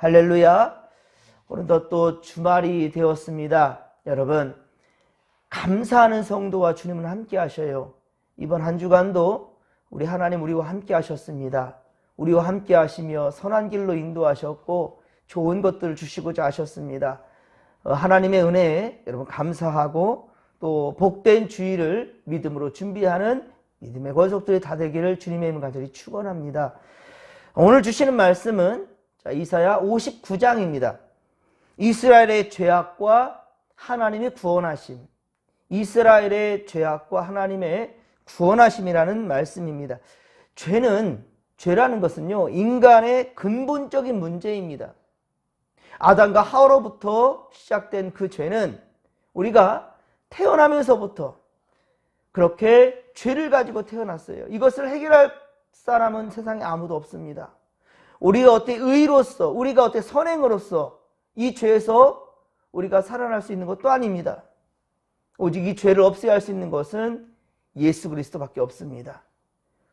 할렐루야. 오늘도 또 주말이 되었습니다. 여러분, 감사하는 성도와 주님은 함께 하셔요. 이번 한 주간도 우리 하나님 우리와 함께 하셨습니다. 우리와 함께 하시며 선한 길로 인도하셨고 좋은 것들을 주시고자 하셨습니다. 어, 하나님의 은혜에 여러분 감사하고 또 복된 주의를 믿음으로 준비하는 믿음의 권속들이 다 되기를 주님의 이름 간절히 축원합니다. 오늘 주시는 말씀은 자, 이사야 59장입니다. 이스라엘의 죄악과 하나님의 구원하심. 이스라엘의 죄악과 하나님의 구원하심이라는 말씀입니다. 죄는 죄라는 것은요. 인간의 근본적인 문제입니다. 아담과 하와로부터 시작된 그 죄는 우리가 태어나면서부터 그렇게 죄를 가지고 태어났어요. 이것을 해결할 사람은 세상에 아무도 없습니다. 우리가 어떻게 의로서, 우리가 어떻게 선행으로서 이 죄에서 우리가 살아날 수 있는 것도 아닙니다. 오직 이 죄를 없애야 할 수 있는 것은 예수 그리스도밖에 없습니다.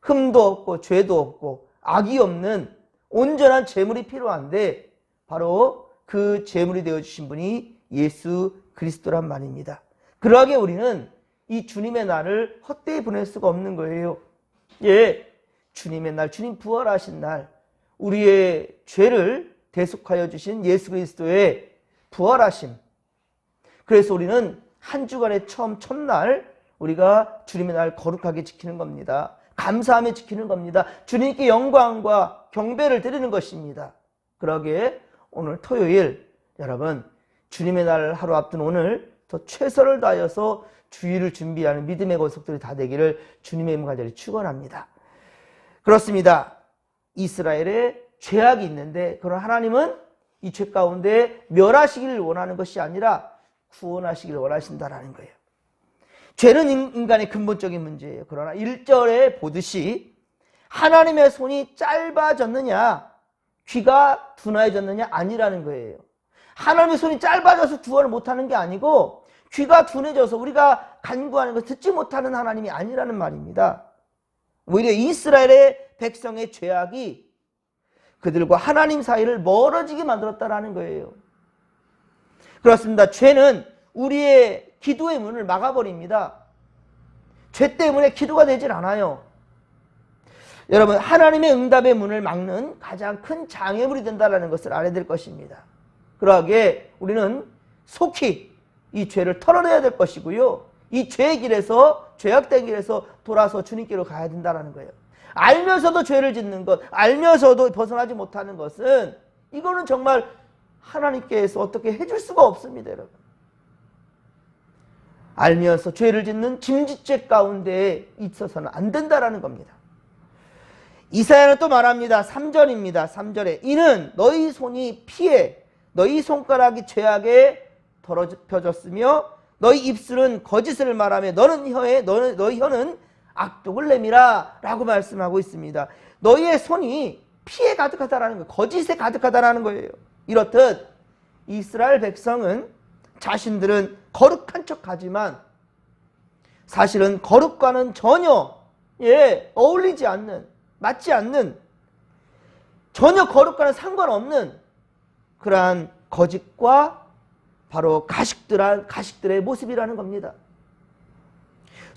흠도 없고 죄도 없고 악이 없는 온전한 재물이 필요한데 바로 그 재물이 되어 주신 분이 예수 그리스도란 말입니다. 그러하게 우리는 이 주님의 날을 헛되이 보낼 수가 없는 거예요. 예, 주님의 날, 주님 부활하신 날, 우리의 죄를 대속하여 주신 예수 그리스도의 부활하심. 그래서 우리는 한 주간의 처음 첫날 우리가 주님의 날 거룩하게 지키는 겁니다. 감사하며 지키는 겁니다. 주님께 영광과 경배를 드리는 것입니다. 그러기에 오늘 토요일 여러분 주님의 날 하루 앞둔 오늘 더 최선을 다하여서 주의를 준비하는 믿음의 권속들이 다 되기를 주님의 이름 간절히 축원합니다. 그렇습니다. 이스라엘에 죄악이 있는데 그런 하나님은 이 죄 가운데 멸하시기를 원하는 것이 아니라 구원하시기를 원하신다라는 거예요. 죄는 인간의 근본적인 문제예요. 그러나 1절에 보듯이 하나님의 손이 짧아졌느냐 귀가 둔해졌느냐 아니라는 거예요. 하나님의 손이 짧아져서 구원을 못하는 게 아니고 귀가 둔해져서 우리가 간구하는 걸 듣지 못하는 하나님이 아니라는 말입니다. 오히려 이스라엘의 백성의 죄악이 그들과 하나님 사이를 멀어지게 만들었다라는 거예요. 그렇습니다. 죄는 우리의 기도의 문을 막아버립니다. 죄 때문에 기도가 되질 않아요. 여러분, 하나님의 응답의 문을 막는 가장 큰 장애물이 된다는 것을 알아야 될 것입니다. 그러하게 우리는 속히 이 죄를 털어내야 될 것이고요. 이 죄의 길에서, 죄악된 길에서 돌아서 주님께로 가야 된다는 거예요. 알면서도 죄를 짓는 것, 알면서도 벗어나지 못하는 것은 이거는 정말 하나님께서 어떻게 해줄 수가 없습니다, 여러분. 알면서 죄를 짓는 짐짓죄 가운데 있어서는 안 된다라는 겁니다. 이사야는 또 말합니다. 3절입니다. 3절에 이는 너희 손이 피해 너희 손가락이 죄악에 더럽혀졌으며 너희 입술은 거짓을 말하며 너는 혀에 너는 너희 혀는 악독을 내미라 라고 말씀하고 있습니다. 너희의 손이 피에 가득하다라는 거예요. 거짓에 가득하다라는 거예요. 이렇듯 이스라엘 백성은 자신들은 거룩한 척하지만 사실은 거룩과는 전혀 예 어울리지 않는 맞지 않는 전혀 거룩과는 상관없는 그러한 거짓과 바로 가식들한 가식들의 모습이라는 겁니다.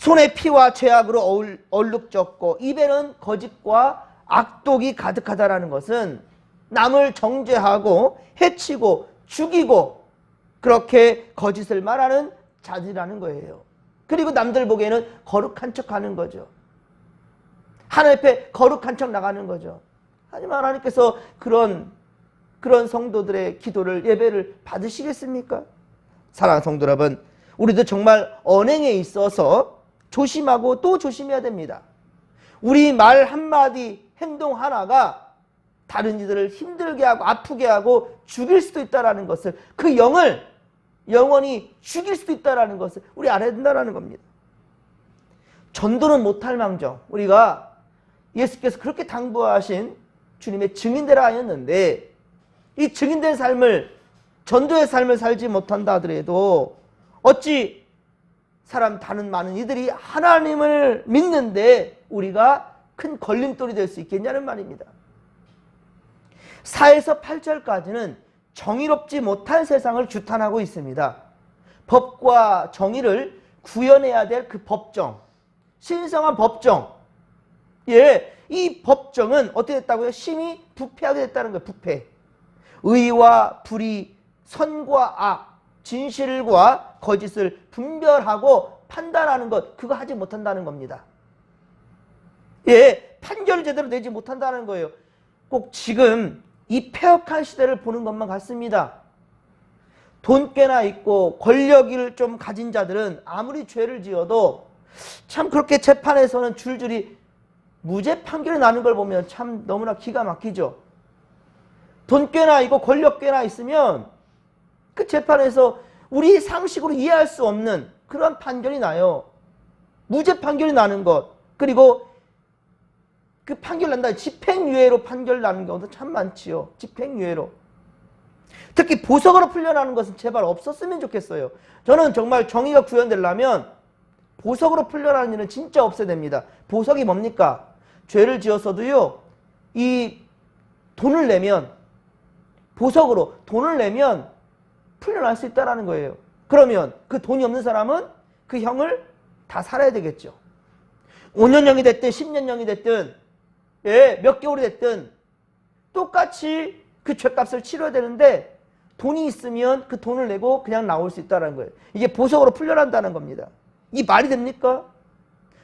손에 피와 죄악으로 얼룩졌고 입에는 거짓과 악독이 가득하다라는 것은 남을 정죄하고 해치고 죽이고 그렇게 거짓을 말하는 자들이라는 거예요. 그리고 남들 보기에는 거룩한 척 하는 거죠. 하나님 앞에 거룩한 척 나가는 거죠. 하지만 하나님께서 그런 그런 성도들의 기도를 예배를 받으시겠습니까? 사랑하는 성도 여러분, 우리도 정말 언행에 있어서 조심하고 또 조심해야 됩니다. 우리 말 한마디, 행동 하나가 다른 이들을 힘들게 하고 아프게 하고 죽일 수도 있다는 것을 그 영을 영원히 죽일 수도 있다는 것을 우리 알아야 된다는 겁니다. 전도는 못할 망정 우리가 예수께서 그렇게 당부하신 주님의 증인되라 하였는데 이 증인된 삶을 전도의 삶을 살지 못한다 하더라도 어찌 사람 다른 많은 이들이 하나님을 믿는데 우리가 큰 걸림돌이 될 수 있겠냐는 말입니다. 4에서 8절까지는 정의롭지 못한 세상을 규탄하고 있습니다. 법과 정의를 구현해야 될 그 법정, 신성한 법정. 예, 이 법정은 어떻게 됐다고요? 심히 부패하게 됐다는 거예요. 부패. 의와 불의, 선과 악, 진실과 거짓을 분별하고 판단하는 것, 그거 하지 못한다는 겁니다. 예, 판결을 제대로 내지 못한다는 거예요. 꼭 지금 이 폐역한 시대를 보는 것만 같습니다. 돈깨나 있고 권력을 좀 가진 자들은 아무리 죄를 지어도 참 그렇게 재판에서는 줄줄이 무죄 판결이 나는 걸 보면 참 너무나 기가 막히죠. 돈깨나 있고 권력깨나 있으면 그 재판에서 우리 상식으로 이해할 수 없는 그런 판결이 나요. 무죄 판결이 나는 것. 그리고 그 판결 난다. 집행유예로 판결 나는 경우도 참 많지요. 집행유예로. 특히 보석으로 풀려나는 것은 제발 없었으면 좋겠어요. 저는 정말 정의가 구현되려면 보석으로 풀려나는 일은 진짜 없애야 됩니다. 보석이 뭡니까? 죄를 지었어도요, 이 돈을 내면, 보석으로 돈을 내면 풀려날 수 있다는 거예요. 그러면 그 돈이 없는 사람은 그 형을 다 살아야 되겠죠. 5년형이 됐든 10년형이 됐든 예, 몇 개월이 됐든 똑같이 그 죄값을 치러야 되는데 돈이 있으면 그 돈을 내고 그냥 나올 수 있다는 거예요. 이게 보석으로 풀려난다는 겁니다. 이 말이 됩니까?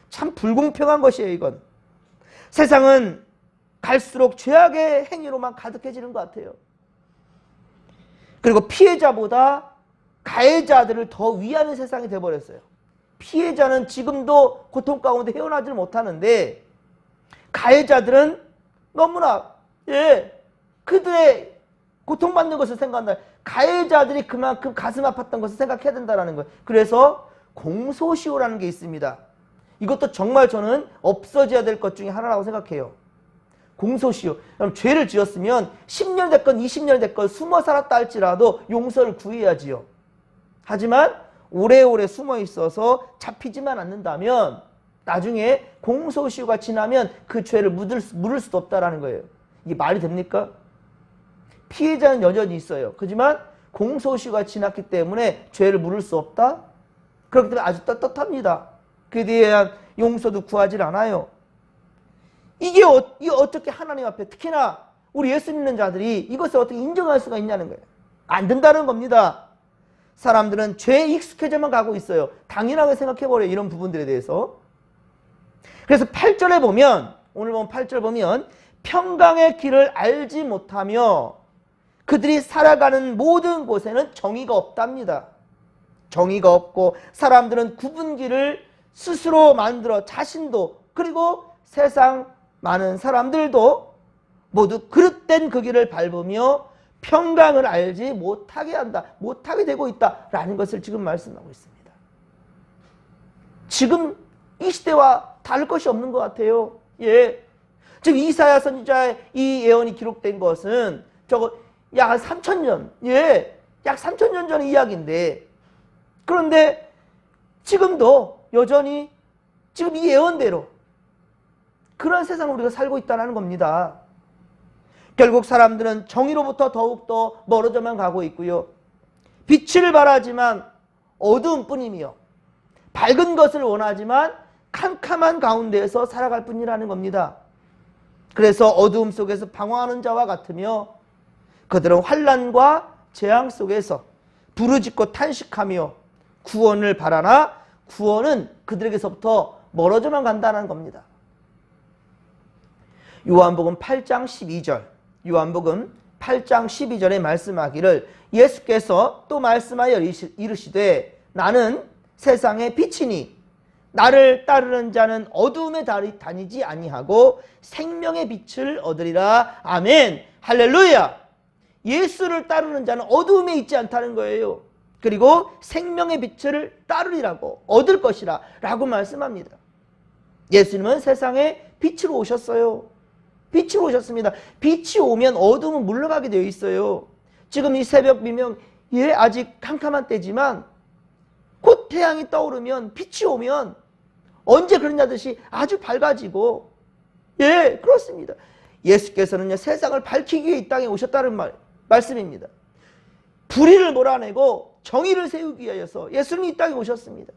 참 불공평한 것이에요, 이건. 세상은 갈수록 죄악의 행위로만 가득해지는 것 같아요. 그리고 피해자보다 가해자들을 더 위하는 세상이 돼버렸어요. 피해자는 지금도 고통 가운데 헤어나지를 못하는데 가해자들은 너무나 예 그들의 고통받는 것을 생각한다. 가해자들이 그만큼 가슴 아팠던 것을 생각해야 된다는 거예요. 그래서 공소시효라는 게 있습니다. 이것도 정말 저는 없어져야 될 것 중에 하나라고 생각해요. 공소시효. 그럼 죄를 지었으면 10년 됐건 20년 됐건 숨어 살았다 할지라도 용서를 구해야지요. 하지만 오래오래 숨어 있어서 잡히지만 않는다면 나중에 공소시효가 지나면 그 죄를 묻을, 수- 물을 수도 없다라는 거예요. 이게 말이 됩니까? 피해자는 여전히 있어요. 하지만 공소시효가 지났기 때문에 죄를 물을 수 없다? 그렇기 때문에 아주 떳떳합니다. 그에 대한 용서도 구하지 않아요. 이게, 어, 이게 어떻게 하나님 앞에 특히나 우리 예수 믿는 자들이 이것을 어떻게 인정할 수가 있냐는 거예요. 안 된다는 겁니다. 사람들은 죄에 익숙해져만 가고 있어요. 당연하게 생각해버려요. 이런 부분들에 대해서. 그래서 8절에 보면, 오늘 보면 8절 보면, 평강의 길을 알지 못하며 그들이 살아가는 모든 곳에는 정의가 없답니다. 정의가 없고 사람들은 구분 길을 스스로 만들어 자신도 그리고 세상 많은 사람들도 모두 그릇된 그 길을 밟으며 평강을 알지 못하게 한다. 못하게 되고 있다라는 것을 지금 말씀하고 있습니다. 지금 이 시대와 다를 것이 없는 것 같아요. 예. 지금 이사야 선지자의 이 예언이 기록된 것은 저거 약 3천 년, 예, 약 3천 년 전의 이야기인데 그런데 지금도 여전히 지금 이 예언대로 그런 세상을 우리가 살고 있다는 겁니다. 결국 사람들은 정의로부터 더욱더 멀어져만 가고 있고요. 빛을 바라지만 어두운 뿐이며 밝은 것을 원하지만 캄캄한 가운데에서 살아갈 뿐이라는 겁니다. 그래서 어두움 속에서 방황하는 자와 같으며 그들은 환란과 재앙 속에서 부르짖고 탄식하며 구원을 바라나 구원은 그들에게서부터 멀어져만 간다는 겁니다. 요한복음 8장 12절 요한복음 8장 12절에 말씀하기를 예수께서 또 말씀하여 이르시되 나는 세상의 빛이니 나를 따르는 자는 어두움에 다니지 아니하고 생명의 빛을 얻으리라. 아멘. 할렐루야. 예수를 따르는 자는 어두움에 있지 않다는 거예요. 그리고 생명의 빛을 따르리라고 얻을 것이라 라고 말씀합니다. 예수님은 세상에 빛으로 오셨어요 빛으로 오셨습니다. 빛이 오면 어둠은 물러가게 되어 있어요. 지금 이 새벽 미명, 예, 아직 캄캄한 때지만 곧 태양이 떠오르면 빛이 오면 언제 그러냐듯이 아주 밝아지고 예, 그렇습니다. 예수께서는요, 세상을 밝히기 위해 이 땅에 오셨다는 말, 말씀입니다. 불의를 몰아내고 정의를 세우기 위하여서 예수님이 이 땅에 오셨습니다.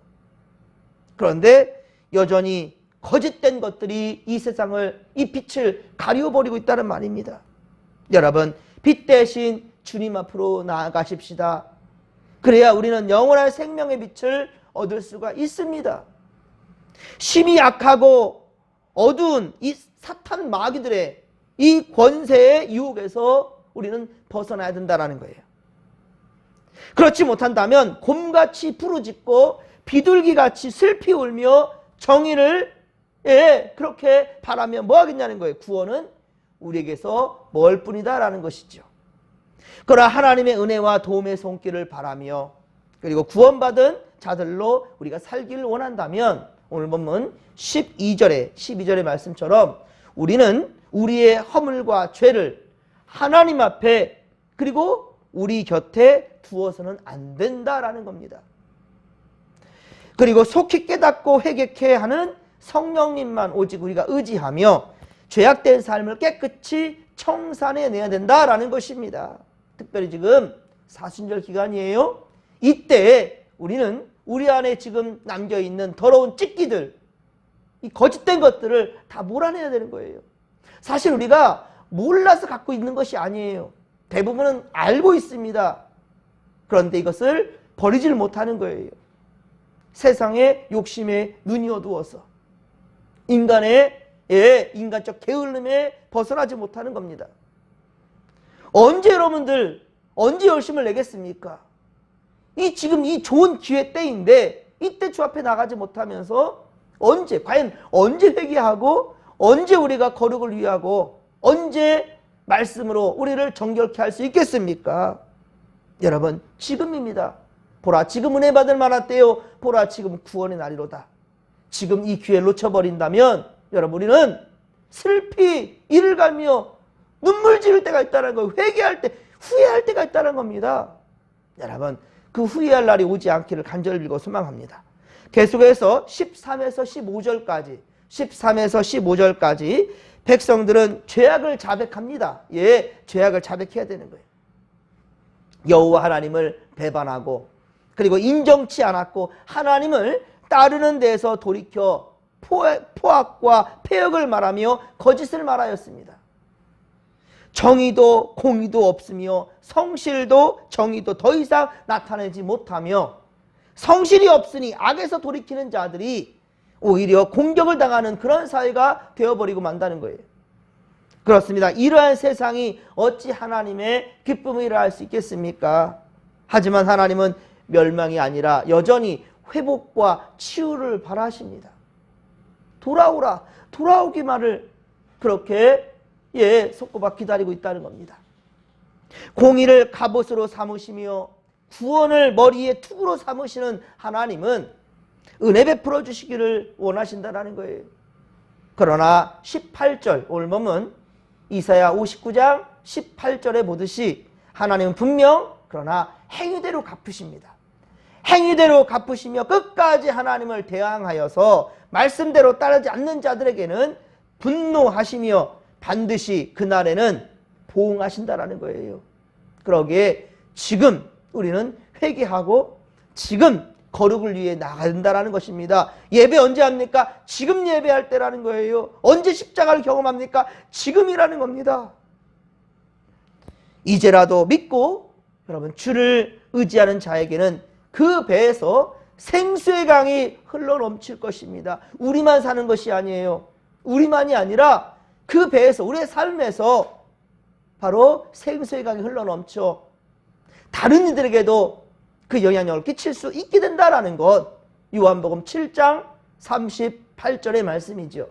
그런데 여전히 거짓된 것들이 이 세상을, 이 빛을 가리워버리고 있다는 말입니다. 여러분, 빛 대신 주님 앞으로 나아가십시다. 그래야 우리는 영원한 생명의 빛을 얻을 수가 있습니다. 심히 약하고 어두운 이 사탄 마귀들의 이 권세의 유혹에서 우리는 벗어나야 된다는 거예요. 그렇지 못한다면 곰같이 부르짖고 비둘기같이 슬피 울며 정의를 예, 그렇게 바라며 뭐 하겠냐는 거예요. 구원은 우리에게서 멀 뿐이다라는 것이죠. 그러나 하나님의 은혜와 도움의 손길을 바라며 그리고 구원받은 자들로 우리가 살기를 원한다면 오늘 본문 12절에 12절의 말씀처럼 우리는 우리의 허물과 죄를 하나님 앞에 그리고 우리 곁에 두어서는 안 된다라는 겁니다. 그리고 속히 깨닫고 회개케 하는 성령님만 오직 우리가 의지하며 죄악된 삶을 깨끗이 청산해내야 된다라는 것입니다. 특별히 지금 사순절 기간이에요. 이때 우리는 우리 안에 지금 남겨 있는 더러운 찢기들, 이 거짓된 것들을 다 몰아내야 되는 거예요. 사실 우리가 몰라서 갖고 있는 것이 아니에요. 대부분은 알고 있습니다. 그런데 이것을 버리지를 못하는 거예요. 세상의 욕심에 눈이 어두워서 인간의 예, 인간적 게을름에 벗어나지 못하는 겁니다. 언제 여러분들 언제 열심을 내겠습니까? 이 지금 이 좋은 기회 때인데 이때 주 앞에 나가지 못하면서 언제 과연 언제 회개하고 언제 우리가 거룩을 위하고 언제 말씀으로 우리를 정결케 할 수 있겠습니까? 여러분 지금입니다. 보라 지금 은혜 받을 만한 때요. 보라 지금 구원의 날이로다. 지금 이 기회를 놓쳐버린다면 여러분 우리는 슬피 이를 갈며 눈물 지를 때가 있다는 거예요. 회개할 때 후회할 때가 있다는 겁니다. 여러분 그 후회할 날이 오지 않기를 간절히 빌고 소망합니다. 계속해서 13에서 15절까지 13에서 15절까지 백성들은 죄악을 자백합니다. 예, 죄악을 자백해야 되는 거예요. 여호와 하나님을 배반하고 그리고 인정치 않았고 하나님을 따르는 데서 돌이켜 포악과 폐역을 말하며 거짓을 말하였습니다. 정의도 공의도 없으며 성실도 정의도 더 이상 나타내지 못하며 성실이 없으니 악에서 돌이키는 자들이 오히려 공격을 당하는 그런 사회가 되어버리고 만다는 거예요. 그렇습니다. 이러한 세상이 어찌 하나님의 기쁨을 일할 수 있겠습니까? 하지만 하나님은 멸망이 아니라 여전히 회복과 치유를 바라십니다. 돌아오라, 돌아오기만을 그렇게 예, 속고박 기다리고 있다는 겁니다. 공의를 갑옷으로 삼으시며 구원을 머리에 투구로 삼으시는 하나님은 은혜 베풀어 주시기를 원하신다라는 거예요. 그러나 18절 오늘 보면 이사야 59장 18절에 보듯이 하나님은 분명 그러나 행위대로 갚으십니다. 행위대로 갚으시며 끝까지 하나님을 대항하여서 말씀대로 따르지 않는 자들에게는 분노하시며 반드시 그날에는 보응하신다라는 거예요. 그러기에 지금 우리는 회개하고 지금 거룩을 위해 된다는 것입니다. 예배 언제 합니까? 지금 예배할 때라는 거예요. 언제 십자가를 경험합니까? 지금이라는 겁니다. 이제라도 믿고 여러분 주를 의지하는 자에게는 그 배에서 생수의 강이 흘러 넘칠 것입니다. 우리만 사는 것이 아니에요. 우리만이 아니라 그 배에서 우리의 삶에서 바로 생수의 강이 흘러 넘쳐 다른 이들에게도 그 영향력을 끼칠 수 있게 된다라는 것 요한복음 7장 38절의 말씀이죠.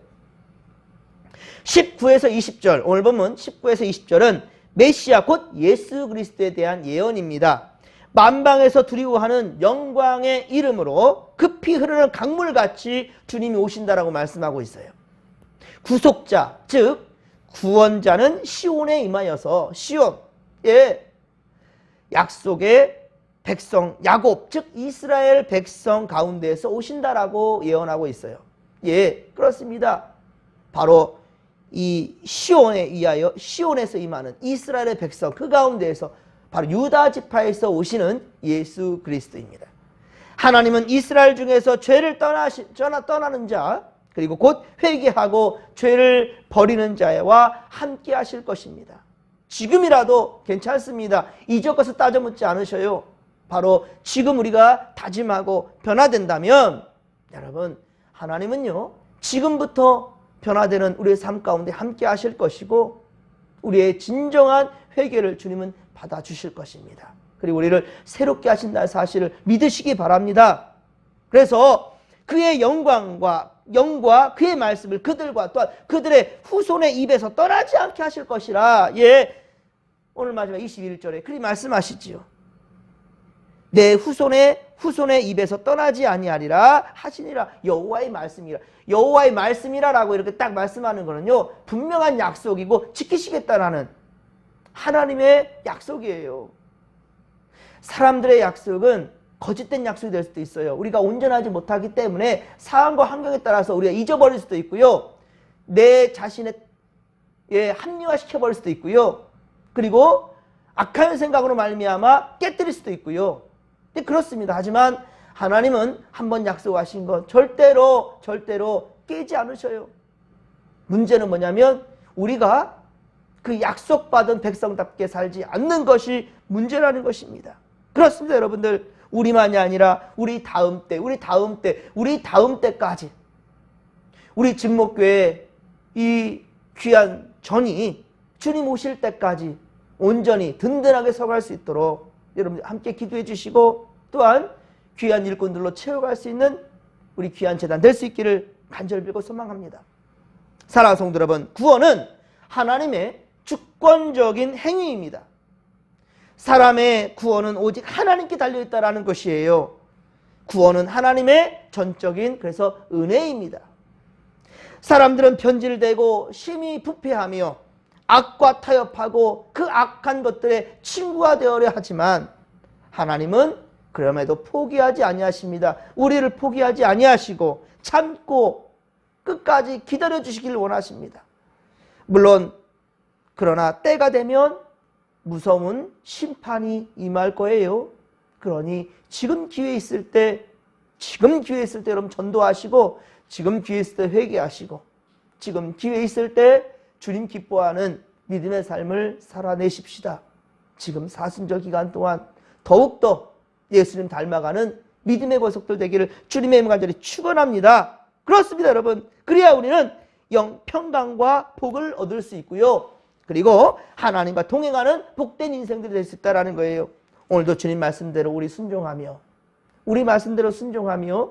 19에서 20절 오늘 보면 19에서 20절은 메시아 곧 예수 그리스도에 대한 예언입니다. 만방에서 두리워하는 영광의 이름으로 급히 흐르는 강물같이 주님이 오신다라고 말씀하고 있어요. 구속자 즉 구원자는 시온에 임하여서 시온 예 약속의 백성 야곱 즉 이스라엘 백성 가운데에서 오신다라고 예언하고 있어요. 예, 그렇습니다. 바로 이 시온에 의하여 시온에서 임하는 이스라엘의 백성 그 가운데에서 바로 유다 지파에서 오시는 예수 그리스도입니다. 하나님은 이스라엘 중에서 죄를 떠나시, 떠나, 떠나는 자 그리고 곧 회개하고 죄를 버리는 자와 함께 하실 것입니다. 지금이라도 괜찮습니다. 이적 것을 따져 묻지 않으셔요. 바로 지금 우리가 다짐하고 변화된다면 여러분 하나님은요 지금부터 변화되는 우리의 삶 가운데 함께 하실 것이고 우리의 진정한 회개를 주님은 받아주실 것입니다. 그리고 우리를 새롭게 하신다는 사실을 믿으시기 바랍니다. 그래서 그의 영광과 영과 그의 말씀을 그들과 또한 그들의 후손의 입에서 떠나지 않게 하실 것이라. 예. 오늘 마지막 21절에 그리 말씀하시지요. 내 후손의 후손의 입에서 떠나지 아니하리라 하시니라 여호와의 말씀이라 여호와의 말씀이라라고 이렇게 딱 말씀하는 거는요 분명한 약속이고 지키시겠다라는 하나님의 약속이에요. 사람들의 약속은 거짓된 약속이 될 수도 있어요. 우리가 온전하지 못하기 때문에 상황과 환경에 따라서 우리가 잊어버릴 수도 있고요. 내 자신의 예, 합리화시켜 버릴 수도 있고요. 그리고 악한 생각으로 말미암아 깨뜨릴 수도 있고요. 근데 그렇습니다. 하지만 하나님은 한번 약속하신 것 절대로 절대로 깨지 않으셔요. 문제는 뭐냐면 우리가 그 약속받은 백성답게 살지 않는 것이 문제라는 것입니다. 그렇습니다, 여러분들. 우리만이 아니라 우리 다음 때, 우리 다음 때, 우리 다음 때까지 우리 직목교회 이 귀한 전이 주님 오실 때까지 온전히 든든하게 서갈 수 있도록 여러분 함께 기도해 주시고 또한 귀한 일꾼들로 채워갈 수 있는 우리 귀한 재단 될 수 있기를 간절히 빌고 소망합니다. 사랑하는 성도 여러분, 구원은 하나님의 주권적인 행위입니다. 사람의 구원은 오직 하나님께 달려있다라는 것이에요. 구원은 하나님의 전적인 그래서 은혜입니다. 사람들은 편질되고 심히 부패하며 악과 타협하고 그 악한 것들의 친구가 되어려 하지만 하나님은 그럼에도 포기하지 아니하십니다. 우리를 포기하지 아니하시고 참고 끝까지 기다려 주시기를 원하십니다. 물론 그러나 때가 되면 무서운 심판이 임할 거예요. 그러니 지금 기회 있을 때 지금 기회 있을 때 여러분 전도하시고 지금 기회 있을 때 회개하시고 지금 기회 있을 때 주님 기뻐하는 믿음의 삶을 살아내십시다. 지금 사순절 기간 동안 더욱더 예수님 닮아가는 믿음의 고속들 되기를 주님의 간절히 축원합니다. 그렇습니다, 여러분. 그래야 우리는 영 평강과 복을 얻을 수 있고요. 그리고 하나님과 동행하는 복된 인생들이 될 수 있다라는 거예요. 오늘도 주님 말씀대로 우리 순종하며 우리 말씀대로 순종하며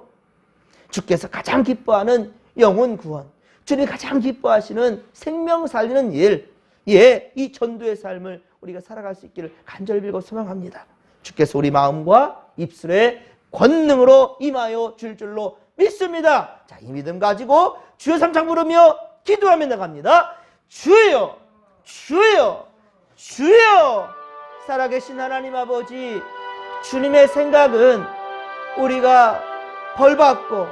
주께서 가장 기뻐하는 영혼 구원, 주님이 가장 기뻐하시는 생명 살리는 일, 예, 이 전도의 삶을 우리가 살아갈 수 있기를 간절히 빌고 소망합니다. 주께서 우리 마음과 입술에 권능으로 임하여 줄 줄로 믿습니다. 자, 이 믿음 가지고 주여 삼창 부르며 기도하며 나갑니다. 주여, 주여, 주여! 살아계신 하나님 아버지, 주님의 생각은 우리가 벌받고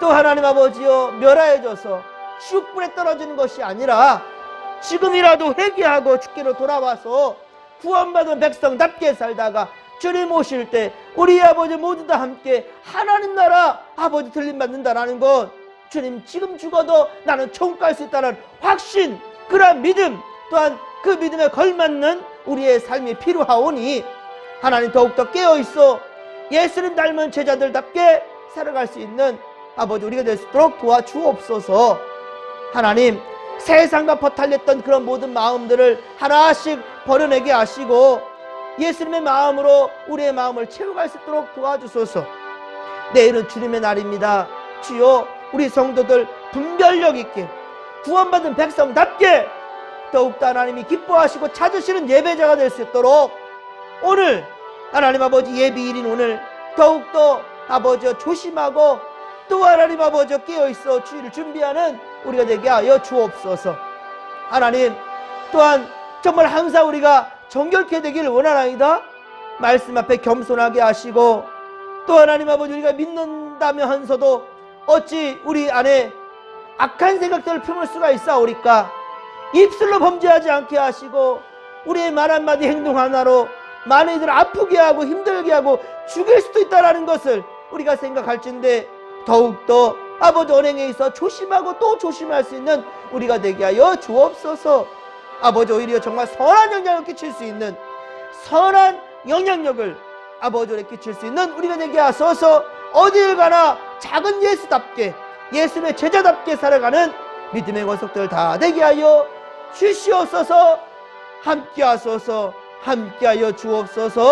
또 하나님 아버지여 멸하여져서 지옥불에 떨어지는 것이 아니라 지금이라도 회개하고 주께로 돌아와서 구원받은 백성답게 살다가 주님 오실 때 우리 아버지 모두 다 함께 하나님 나라 아버지 들림 받는다라는 것 주님 지금 죽어도 나는 천국 갈 수 있다는 확신 그러한 믿음 또한 그 믿음에 걸맞는 우리의 삶이 필요하오니 하나님 더욱더 깨어있어 예수님 닮은 제자들답게 살아갈 수 있는 아버지 우리가 될 수 있도록 도와주옵소서. 하나님 세상과 버탈렸던 그런 모든 마음들을 하나씩 버려내게 하시고 예수님의 마음으로 우리의 마음을 채워갈 수 있도록 도와주소서. 내일은 주님의 날입니다. 주여 우리 성도들 분별력 있게 구원받은 백성답게 더욱더 하나님이 기뻐하시고 찾으시는 예배자가 될 수 있도록 오늘 하나님 아버지 예비일인 오늘 더욱더 아버지 조심하고 또 하나님 아버지 깨어있어 주의를 준비하는 우리가 되게 하여 주옵소서. 하나님 또한 정말 항상 우리가 정결케 되기를 원하나이다 말씀 앞에 겸손하게 하시고 또 하나님 아버지 우리가 믿는다며 하면서도 어찌 우리 안에 악한 생각들을 품을 수가 있사오리까 입술로 범죄하지 않게 하시고 우리의 말 한마디 행동 하나로 많은 이들을 아프게 하고 힘들게 하고 죽일 수도 있다라는 것을 우리가 생각할진데 더욱더 아버지 언행에 있어 조심하고 또 조심할 수 있는 우리가 되게 하여 주옵소서. 아버지 오히려 정말 선한 영향을 끼칠 수 있는 선한 영향력을 아버지에 끼칠 수 있는 우리가 되게 하소서. 어디를 가나 작은 예수답게 예수의 제자답게 살아가는 믿음의 권속들 다 되게 하여 주시옵소서. 함께 하소서. 함께 하여 주옵소서